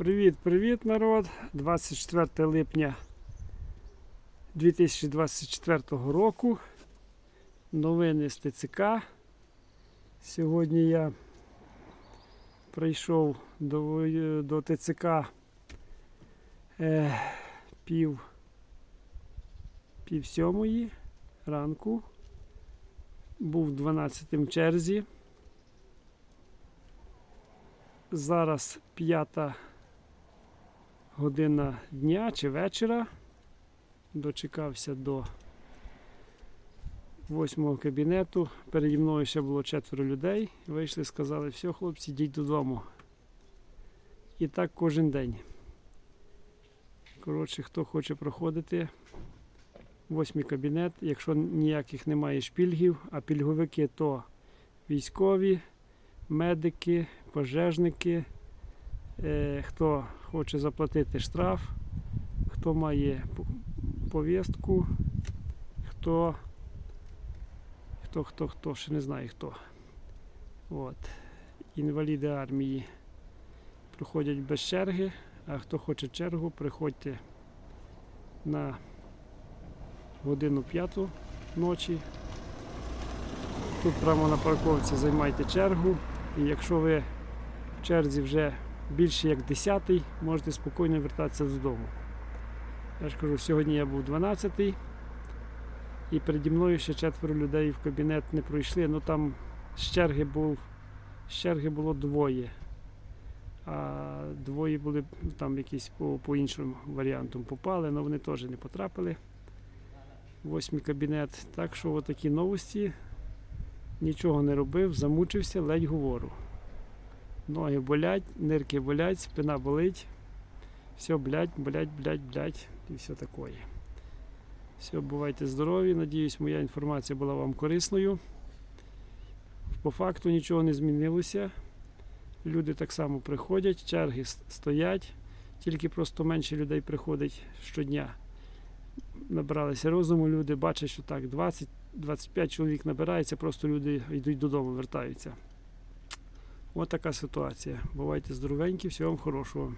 Привіт-привіт, народ! 24 липня 2024 року. Новини з ТЦК. Сьогодні я прийшов до, до ТЦК е, пів, пів сьомої ранку. Був 12 в черзі. Зараз п'ята година дня чи вечора. Дочекався до восьмого кабінету. Переді мною ще було четверо людей. Вийшли, сказали, все, хлопці, йдіть додому. І так кожен день. Коротше, хто хоче проходити, восьмий кабінет. Якщо ніяких немає шпільгів, а пільговики то військові, медики, пожежники, е, хто хоче заплатити штраф, хто має повістку, хто, хто, хто, хто, ще не знаю хто. От. Інваліди армії проходять без черги, а хто хоче чергу, приходьте на годину п'яту ночі. Тут прямо на парковці займайте чергу. І якщо ви в черзі вже більше як 10 можете спокійно вертатися додому. Я ж кажу, сьогодні я був 12 і переді мною ще четверо людей в кабінет не пройшли. Ну там з черги був, з черги було двоє. А двоє були там якісь по, по іншим варіантам попали, але вони теж не потрапили. Восьмий кабінет. Так що отакі новості. Нічого не робив, замучився, ледь говорю. Ноги болять, нирки болять, спина болить. Все, блядь, блядь, блядь, блядь, і все таке. Все, бувайте здорові. Надіюсь, моя інформація була вам корисною. По факту нічого не змінилося. Люди так само приходять, черги стоять, тільки просто менше людей приходить щодня. Набралися розуму, люди бачать, що так, 20-25 чоловік набирається, просто люди йдуть додому, вертаються. Ось така ситуація. Бувайте здоровенькі, всього вам хорошого.